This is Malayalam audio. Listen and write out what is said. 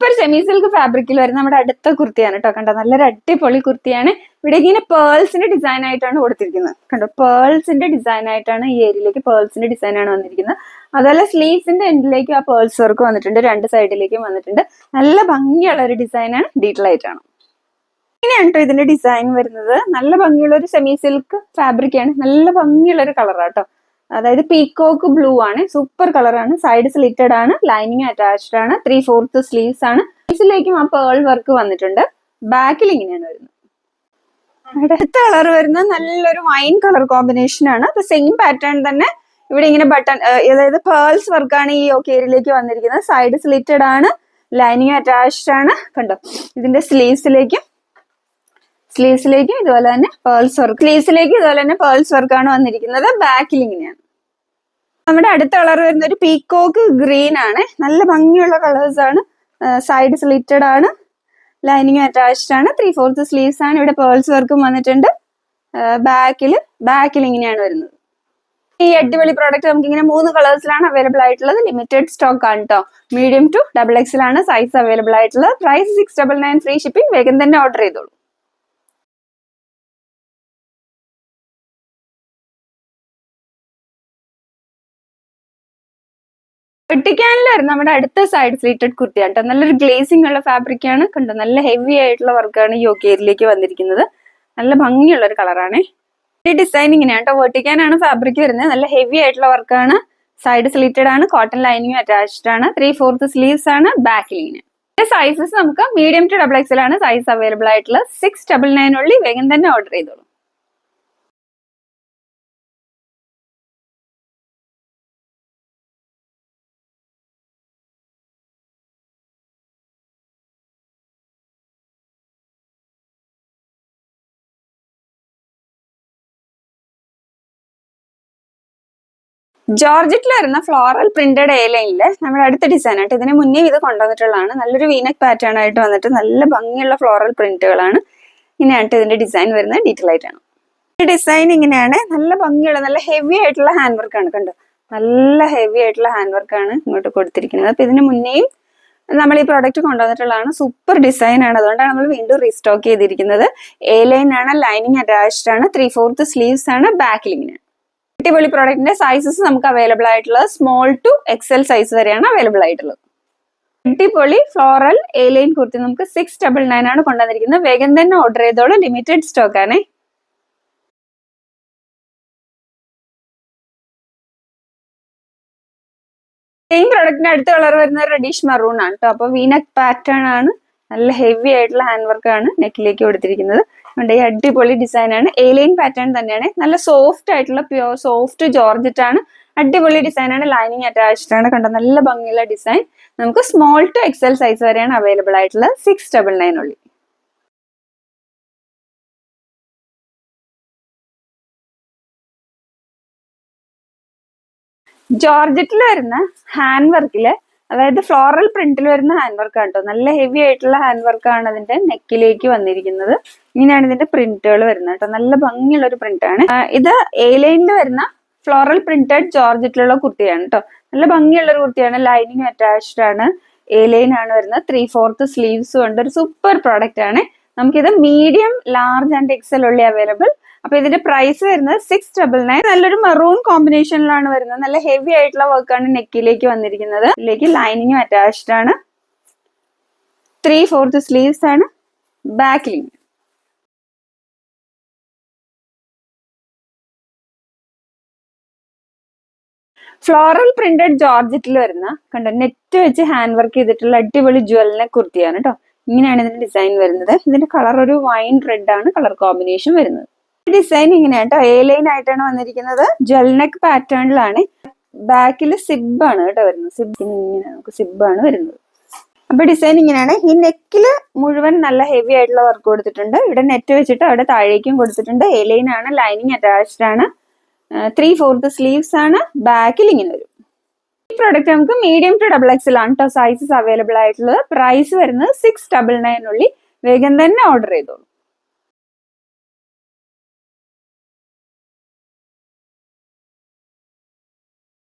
സൂപ്പർ സെമി സിൽക്ക് ഫാബ്രിക്കിൽ വരുന്ന നമ്മുടെ അടുത്ത കുർത്തിയാണ് കേട്ടോ കണ്ടോ? നല്ലൊരു അടിപൊളി കുർത്തിയാണ്. ഇവിടെ ഇങ്ങനെ പേൾസിന്റെ ഡിസൈൻ ആയിട്ടാണ് കൊടുത്തിരിക്കുന്നത്. കണ്ടോ? പേൾസിന്റെ ഡിസൈൻ ആയിട്ടാണ് ഈ ഏരിയയിലേക്ക് പേൾസിന്റെ ഡിസൈൻ ആണ് വന്നിരിക്കുന്നത്. അതുപോലെ സ്ലീവ്സിന്റെ എൻഡിലേക്ക് ആ പേൾസ് വർക്ക് വന്നിട്ടുണ്ട്. രണ്ട് സൈഡിലേക്കും വന്നിട്ടുണ്ട്. നല്ല ഭംഗിയുള്ള ഒരു ഡിസൈനാണ് ഡീറ്റെയിൽ ആയിട്ടാണ് ഇങ്ങനെയാണ് കേട്ടോ ഇതിന്റെ ഡിസൈൻ വരുന്നത്. നല്ല ഭംഗിയുള്ള ഒരു സെമി സിൽക്ക് ഫാബ്രിക് ആണ്. നല്ല ഭംഗിയുള്ള ഒരു കളറാട്ടോ അതായത് പീക്കോക്ക് ബ്ലൂ ആണ്. സൂപ്പർ കളറാണ് സൈഡ് സ്ലിറ്റഡ് ആണ്. ലൈനിങ് അറ്റാച്ച്ഡ് ആണ്. ത്രീ ഫോർത്ത് സ്ലീവ്സ് ആണ്. സ്ലീവ്സിലേക്കും ആ പേൾ വർക്ക് വന്നിട്ടുണ്ട്. ബാക്കിൽ ഇങ്ങനെയാണ് വരുന്നത്. അടുത്ത കളർ വരുന്നത് നല്ലൊരു വൈൻ കളർ കോമ്പിനേഷൻ ആണ്. അപ്പൊ സെയിം പാറ്റേൺ തന്നെ ഇവിടെ ഇങ്ങനെ ബട്ടൺ അതായത് പേൾസ് വർക്കാണ് ഈ ഓക്കേരിയിലേക്ക് വന്നിരിക്കുന്നത്. സൈഡ് സ്ലിറ്റഡ് ആണ്. ലൈനിങ് അറ്റാച്ച്ഡ് ആണ്. കണ്ടോ? ഇതിന്റെ സ്ലീവ്സിലേക്കും സ്ലീവ്സിലേക്കും ഇതുപോലെ തന്നെ പേൾസ് വർക്ക് സ്ലീവ്സിലേക്ക് ഇതുപോലെ തന്നെ പേൾസ് വർക്കാണ് വന്നിരിക്കുന്നത്. ബാക്കിൽ ഇങ്ങനെയാണ്. നമ്മുടെ അടുത്ത കളർ വരുന്ന ഒരു പീക്കോക്ക് ഗ്രീൻ ആണ്. നല്ല ഭംഗിയുള്ള കളേഴ്സ് ആണ്. സൈഡ് സ്ലിറ്റഡ് ആണ്. ലൈനിങ് അറ്റാച്ച്ഡ് ആണ്. ത്രീ ഫോർത്ത് സ്ലീവ്സ് ആണ്. ഇവിടെ പേൾസ് വർക്കും വന്നിട്ടുണ്ട്. ബാക്കിൽ ബാക്കിൽ ഇങ്ങനെയാണ് വരുന്നത്. ഈ അടിപൊളി പ്രോഡക്റ്റ് നമുക്ക് ഇങ്ങനെ മൂന്ന് കളേഴ്സിലാണ് അവൈലബിൾ ആയിട്ടുള്ളത്. ലിമിറ്റഡ് സ്റ്റോക്ക് ആണ് കേട്ടോ മീഡിയം ടു ഡബിൾ എക്സിലാണ് സൈസ് അവൈലബിൾ ആയിട്ടുള്ളത്. Price six double nine free shipping വേഗം തന്നെ ഓർഡർ ചെയ്തോളൂ. വെട്ടിക്കാനിൽ നമ്മുടെ അടുത്ത സൈഡ് സ്ലീറ്റഡ് കുർത്തിയാണ് കേട്ടോ നല്ലൊരു ഗ്ലേസിംഗ് ഉള്ള ഫാബ്രിക് ആണ്. കണ്ടോ? നല്ല ഹെവി ആയിട്ടുള്ള വർക്കാണ് ഈ ഒക്കേരിലേക്ക് വന്നിരിക്കുന്നത്. നല്ല ഭംഗിയുള്ള ഒരു കളറാണ് ഈ ഡിസൈൻ ഇങ്ങനെയാണ് കേട്ടോ വെട്ടിക്കാനാണ് ഫാബ്രിക് വരുന്നത്. നല്ല ഹെവി ആയിട്ടുള്ള വർക്കാണ് സൈഡ് സ്ലീറ്റഡ് ആണ്. കോട്ടൺ ലൈനിങ് അറ്റാച്ച്ഡ് ആണ്. ത്രീ ഫോർത്ത് സ്ലീവ്സ് ആണ് ബാക്ക് ലൈന് സൈസസ് നമുക്ക് മീഡിയം ടു ഡബിൾ എക്സൽ ആണ്. സൈസ് അവൈലബിൾ ആയിട്ടുള്ളത് സിക്സ് ഡബിൾ നയൻ ഉള്ളി വേഗം തന്നെ ഓർഡർ ചെയ്തോളൂ. ജോർജറ്റിൽ വരുന്ന ഫ്ലോറൽ പ്രിന്റഡ് എ ലൈനിൽ നമ്മുടെ അടുത്ത ഡിസൈൻ ആയിട്ട് ഇതിന് മുന്നേ ഇത് കൊണ്ടുവന്നിട്ടുള്ളതാണ്. നല്ലൊരു വീനക് പാറ്റേൺ ആയിട്ട് വന്നിട്ട് നല്ല ഭംഗിയുള്ള ഫ്ലോറൽ പ്രിന്റുകളാണ് ഇങ്ങനെയായിട്ട് ഇതിന്റെ ഡിസൈൻ വരുന്നത്. ഡീറ്റെയിൽ ആയിട്ടാണ് ഈ ഡിസൈൻ ഇങ്ങനെയാണ്. നല്ല ഭംഗിയുള്ള നല്ല ഹെവി ആയിട്ടുള്ള ഹാൻഡ് വർക്ക് ആണ് കണ്ടോ? നല്ല ഹെവി ആയിട്ടുള്ള ഹാൻഡ് വർക്ക് ആണ് ഇങ്ങോട്ട് കൊടുത്തിരിക്കുന്നത്. അപ്പൊ ഇതിന് മുന്നേയും നമ്മൾ ഈ പ്രോഡക്റ്റ് കൊണ്ടുവന്നിട്ടുള്ളതാണ്. സൂപ്പർ ഡിസൈൻ ആണ്. അതുകൊണ്ടാണ് നമ്മൾ വീണ്ടും റീസ്റ്റോക്ക് ചെയ്തിരിക്കുന്നത്. എ ലൈൻ ആണ് ലൈനിങ് അറ്റാച്ച്ഡ് ആണ് ത്രീ ഫോർത്ത് സ്ലീവ്സ് ആണ് ബാക്കിൽ ഇങ്ങനെയാണ് അടിപൊളി പ്രോഡക്റ്റിന്റെ സൈസസ് നമുക്ക് അവൈലബിൾ ആയിട്ടുള്ളത് സ്മോൾ ടു എക്സൽ സൈസ് വരെയാണ് അവൈലബിൾ ആയിട്ടുള്ളത്. അടിപൊളി ഫ്ലോറൽ ഏലൈൻ ലൈൻ കുർത്തി നമുക്ക് സിക്സ് ഡബിൾ നയൻ ആണ് കൊണ്ടുവന്നിരിക്കുന്നത്. വേഗം തന്നെ ഓർഡർ ചെയ്തോളൂ. ലിമിറ്റഡ് സ്റ്റോക്ക് ആണേ. സെയിം പ്രോഡക്റ്റിന്റെ അടുത്ത കളർ വരുന്ന റെഡീഷ് മറൂൺ ആണ് കേട്ടോ അപ്പൊ വീനക് പാറ്റേൺ ആണ്. നല്ല ഹെവി ആയിട്ടുള്ള ഹാൻഡ് വർക്ക് ആണ് നെക്കിലേക്ക് കൊടുത്തിരിക്കുന്നത്. അതുകൊണ്ട് ഈ അടിപൊളി ഡിസൈനാണ് ആണ്. ഏലിയൻ പാറ്റേൺ തന്നെയാണ്. നല്ല സോഫ്റ്റ് ആയിട്ടുള്ള പ്യോർ സോഫ്റ്റ് ജോർജറ്റ് ആണ്. അടിപൊളി ഡിസൈനാണ് ലൈനിങ് അറ്റാച്ച്ഡ് ആണ് കണ്ടോ നല്ല ഭംഗിയുള്ള ഡിസൈൻ നമുക്ക് സ്മോൾ ടു എക്സൽ സൈസ് വരെയാണ് അവൈലബിൾ ആയിട്ടുള്ളത്. Six double nine only. ജോർജറ്റിൽ വരുന്ന ഹാൻഡ് വർക്കിൽ അതായത് ഫ്ലോറൽ പ്രിന്റിൽ വരുന്ന ഹാൻഡ് വർക്ക് ആണ് കേട്ടോ നല്ല ഹെവി ആയിട്ടുള്ള ഹാൻഡ് വർക്ക് ആണ് അതിന്റെ നെക്കിലേക്ക് വന്നിരിക്കുന്നത്. ഇങ്ങനെയാണ് ഇതിന്റെ പ്രിന്റുകൾ വരുന്നത് കേട്ടോ നല്ല ഭംഗിയുള്ള ഒരു പ്രിന്റ് ആണ് ഇത് എ ലൈനിൽ വരുന്ന ഫ്ലോറൽ പ്രിന്റഡ് ജോർജറ്റിലുള്ള കുർത്തിയാണ് കേട്ടോ നല്ല ഭംഗിയുള്ള ഒരു കുർത്തിയാണ്. ലൈനിങ് അറ്റാച്ച്ഡ് ആണ്. എ ലൈൻ ആണ് വരുന്നത്. ത്രീ ഫോർത്ത് സ്ലീവ്സും ഉണ്ട്. ഒരു സൂപ്പർ പ്രോഡക്റ്റ് ആണ്. നമുക്കിത് medium large and XL only available അപ്പൊ ഇതിന്റെ പ്രൈസ് വരുന്നത് സിക്സ് ഡബിൾ നയൻ നല്ലൊരു മെറൂൺ കോമ്പിനേഷനിലാണ് വരുന്നത്. നല്ല ഹെവി ആയിട്ടുള്ള വർക്കാണ് നെക്കിലേക്ക് വന്നിരിക്കുന്നത്. ഇതിലേക്ക് ലൈനിങ്ങും അറ്റാച്ച്ഡ് ആണ്. ത്രീ ഫോർത്ത് സ്ലീവ്സ് ആണ്. ബാക്ക് ബാക്കിലിങ് ഫ്ലോറൽ പ്രിന്റഡ് ജോർജറ്റിൽ വരുന്ന കണ്ട നെറ്റ് വെച്ച് ഹാൻഡ് വർക്ക് ചെയ്തിട്ടുള്ള അടിപൊളി ജ്വലിനെ കുർത്തിയാണ് കേട്ടോ ഇങ്ങനെയാണ് ഇതിന്റെ ഡിസൈൻ വരുന്നത്. ഇതിന്റെ കളർ ഒരു വൈൻ റെഡ് ആണ്. കളർ കോമ്പിനേഷൻ വരുന്നത്. ഡിസൈൻ ഇങ്ങനെയാണ് കേട്ടോ എ ലൈൻ ആയിട്ടാണ് വന്നിരിക്കുന്നത്. നെക്ക് പാറ്റേണിലാണ് ബാക്കിൽ സിബ് ആണ് കേട്ടോ വരുന്നത്. സിബ് ഇങ്ങനെ നമുക്ക് സിബ് ആണ് വരുന്നത്. അപ്പൊ ഡിസൈൻ ഇങ്ങനെയാണ്. ഈ നെക്കിൽ മുഴുവൻ നല്ല ഹെവി ആയിട്ടുള്ള വർക്ക് കൊടുത്തിട്ടുണ്ട്. ഇവിടെ നെറ്റ് വെച്ചിട്ട് അവിടെ താഴേക്കും കൊടുത്തിട്ടുണ്ട്. എ ലൈൻ ആണ്. ലൈനിങ് അറ്റാച്ച്ഡ് ആണ്. ത്രീ ഫോർത്ത് സ്ലീവ്സ് ആണ്. ബാക്കിൽ ഇങ്ങനെ വരും. ഈ പ്രോഡക്റ്റ് നമുക്ക് മീഡിയം ടു ഡബിൾ എക്സൽ ആണ് കേട്ടോ സൈസസ് അവൈലബിൾ ആയിട്ടുള്ളത്. പ്രൈസ് വരുന്നത് സിക്സ് ഡബിൾ നയൻ ഉള്ളി വേഗം തന്നെ ഓർഡർ ചെയ്തോളൂ.